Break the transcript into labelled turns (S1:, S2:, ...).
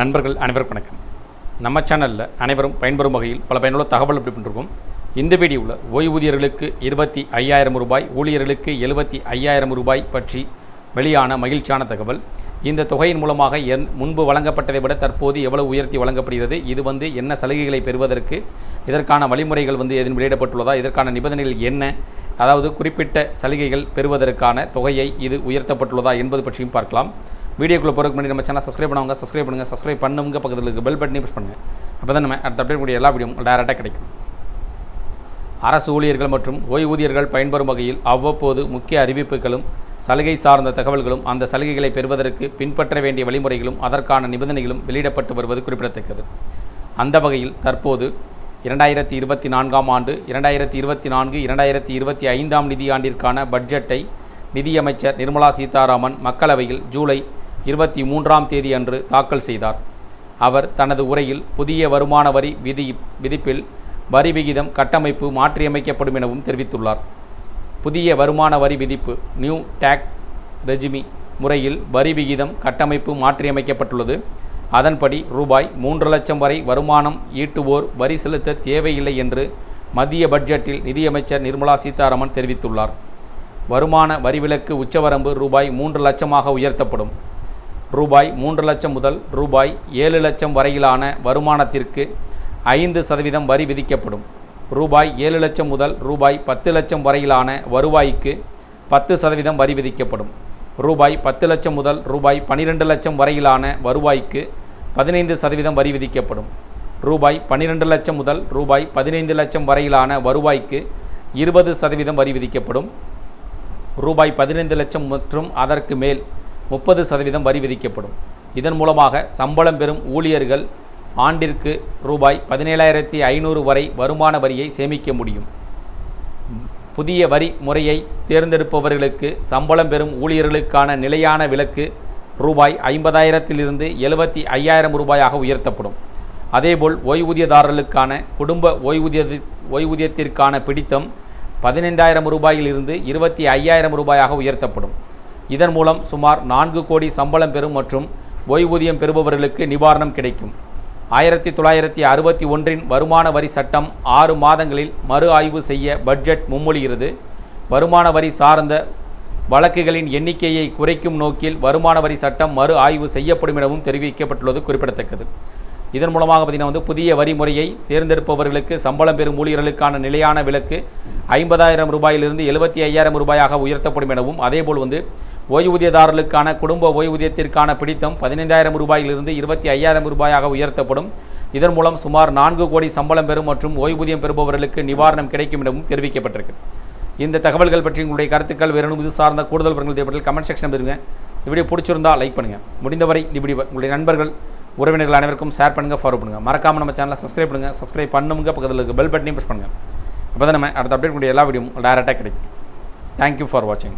S1: நண்பர்கள் அனைவருக்கும் வணக்கம். நம்ம சேனலில் அனைவரும் பயன்பெறும் வகையில் பல பயனுள்ள தகவல் அப்படி பண்ணிருக்கோம். இந்த வீடியோவில் ஓய்வூதியர்களுக்கு இருபத்தி ஐயாயிரம் ரூபாய் ஊழியர்களுக்கு எழுபத்தி ஐயாயிரம் ரூபாய் பற்றி வெளியான மகிழ்ச்சியான தகவல். இந்த தொகையின் மூலமாக என் முன்பு வழங்கப்பட்டதை விட தற்போது எவ்வளவு உயர்த்தி வழங்கப்படுகிறது இது வந்து என்ன சலுகைகளை பெறுவதற்கு இதற்கான வழிமுறைகள் வந்து எதுவும் வெளியிடப்பட்டுள்ளதா இதற்கான நிபந்தனைகள் என்ன அதாவது குறிப்பிட்ட சலுகைகள் பெறுவதற்கான தொகையை இது உயர்த்தப்பட்டுள்ளதா என்பது பற்றியும் பார்க்கலாம். வீடியோக்குள்ளே போகிறதுக்கு முன்னாடி நம்ம சேனல் சப்ஸ்கிரைப் பண்ணுவாங்க சப்ஸ்கிரைப் பண்ணுங்கள் சப்ஸ்கிரைப் பண்ணுங்க பக்கத்தில் இருக்க பெல் பட்டனே ப்ரெஸ் பண்ணுங்கள் அப்போ தான் நம்ம அடுத்த அப்டேட் கூடிய எல்லா வீடியோ டேரெக்டாக கிடைக்கும். அரசு ஊழியர்கள் மற்றும் ஓய்வூதியர்கள் பயன்பெறும் வகையில் அவ்வப்போது முக்கிய அறிவிப்புகளும் சலுகை சார்ந்த தகவல்களும் அந்த சலுகைகளை பெறுவதற்கு பின்பற்ற வேண்டிய வழிமுறைகளும் அதற்கான நிபந்தனைகளும் வெளியிடப்பட்டு வருவது குறிப்பிடத்தக்கது. அந்த வகையில் தற்போது இரண்டாயிரத்தி இருபத்தி நான்காம் ஆண்டு இரண்டாயிரத்தி இருபத்தி நான்கு இரண்டாயிரத்தி இருபத்தி ஐந்தாம் நிதியாண்டிற்கான பட்ஜெட்டை நிதியமைச்சர் நிர்மலா சீதாராமன் மக்களவையில் ஜூலை இருபத்தி மூன்றாம் தேதி அன்று தாக்கல் செய்தார். அவர் தனது உரையில் புதிய வருமான வரி விதி விதிப்பில் வரி விகிதம் கட்டமைப்பு மாற்றியமைக்கப்படும் எனவும் தெரிவித்துள்ளார். புதிய வருமான வரி விதிப்பு நியூ டேக் ரெஜிமி முறையில் வரி விகிதம் கட்டமைப்பு மாற்றியமைக்கப்பட்டுள்ளது. அதன்படி ரூபாய் மூன்று லட்சம் வரை வருமானம் ஈட்டுவோர் வரி செலுத்த தேவையில்லை என்று மத்திய பட்ஜெட்டில் நிதியமைச்சர் நிர்மலா சீதாராமன் தெரிவித்துள்ளார். வருமான வரிவிலக்கு உச்சவரம்பு ரூபாய் மூன்று லட்சமாக உயர்த்தப்படும். ரூபாய் மூன்று லட்சம் முதல் ரூபாய் ஏழு லட்சம் வரையிலான வருமானத்திற்கு ஐந்து சதவீதம் வரி விதிக்கப்படும். ரூபாய் ஏழு லட்சம் முதல் ரூபாய் பத்து லட்சம் வரையிலான வருவாய்க்கு பத்து சதவீதம் வரி விதிக்கப்படும். ரூபாய் பத்து லட்சம் முதல் ரூபாய் பன்னிரெண்டு லட்சம் வரையிலான வருவாய்க்கு பதினைந்து சதவீதம் வரி விதிக்கப்படும். ரூபாய் பன்னிரெண்டு லட்சம் முதல் ரூபாய் பதினைந்து லட்சம் வரையிலான வருவாய்க்கு இருபது சதவீதம் வரி விதிக்கப்படும். ரூபாய் பதினைந்து லட்சம் மற்றும் அதற்கு மேல் முப்பது சதவீதம் வரி விதிக்கப்படும். இதன் மூலமாக சம்பளம் பெறும் ஊழியர்கள் ஆண்டிற்கு ரூபாய் பதினேழாயிரத்தி ஐநூறு வரை வருமான வரியை சேமிக்க முடியும். புதிய வரி முறையை தேர்ந்தெடுப்பவர்களுக்கு சம்பளம் பெறும் ஊழியர்களுக்கான நிலையான விலக்கு ரூபாய் ஐம்பதாயிரத்திலிருந்து எழுபத்தி ஐயாயிரம் ரூபாயாக உயர்த்தப்படும். அதேபோல் ஓய்வூதியதாரர்களுக்கான குடும்ப ஓய்வூதிய ஓய்வூதியத்திற்கான பிடித்தம் பதினைந்தாயிரம் ரூபாயிலிருந்து இருபத்தி ஐயாயிரம் ரூபாயாக உயர்த்தப்படும். இதன் மூலம் சுமார் நான்கு கோடி சம்பளம் பெறும் மற்றும் ஓய்வூதியம் பெறுபவர்களுக்கு நிவாரணம் கிடைக்கும். ஆயிரத்தி தொள்ளாயிரத்தி அறுபத்தி ஒன்றின் வருமான வரி சட்டம் ஆறு மாதங்களில் மறு ஆய்வு செய்ய பட்ஜெட் முன்மொழிகிறது வருமான வரி சார்ந்த வழக்குகளின் எண்ணிக்கையை குறைக்கும் நோக்கில் வருமான வரி சட்டம் மறு ஆய்வு செய்யப்படும் எனவும் தெரிவிக்கப்பட்டுள்ளது குறிப்பிடத்தக்கது. இதன் மூலமாக பார்த்திங்கன்னா வந்து புதிய வரி முறையை தேர்ந்தெடுப்பவர்களுக்கு சம்பளம் பெறும் ஊழியர்களுக்கான நிலையான விலக்கு ஐம்பதாயிரம் ரூபாயிலிருந்து எழுபத்தி ஐயாயிரம் ரூபாயாக உயர்த்தப்படும் எனவும் அதேபோல் வந்து ஓய்வூதியதாரர்களுக்கான குடும்ப ஓய்வூதியத்திற்கான பிடித்தம் பதினைந்தாயிரம் ரூபாயிலிருந்து இருபத்தி ஐயாயிரம் ரூபாயாக உயர்த்தப்படும். இதன் மூலம் சுமார் நான்கு கோடி சம்பளம் பெறும் மற்றும் ஓய்வூதியம் பெறுபவர்களுக்கு நிவாரணம் கிடைக்கும் எனவும் தெரிவிக்கப்பட்டிருக்கு. இந்த தகவல்கள் பற்றி உங்களுடைய கருத்துக்கள் வேறும் இது சார்ந்த கூடுதல் விவரங்கள் தேவைப்பட்டால் கமெண்ட் செக்ஷன் இருங்க இந்த வீடியோ பிடிச்சிருந்தா லைக் பண்ணுங்கள் முடிந்தவரை இந்த வீடியோ உங்களுடைய நண்பர்கள் உறவினர்கள் அனைவருக்கும் ஷேர் பண்ணுங்கள் ஃபாலோ பண்ணுங்கள் மறக்காமல் நம்ம சேனலை சப்ஸ்கிரைப் பண்ணுங்கள் சப்ஸ்கிரைப் பண்ணுங்க பக்கத்தில் இருக்க பெல் பட்டனையும் ப்ரெஸ் பண்ணுங்கள் அப்போ தான் நம்ம அடுத்த அப்டேட் கூடிய எல்லா வீடியோவும் டேரெக்டாக கிடைக்கும். தேங்க்யூ ஃபார் வாட்சிங்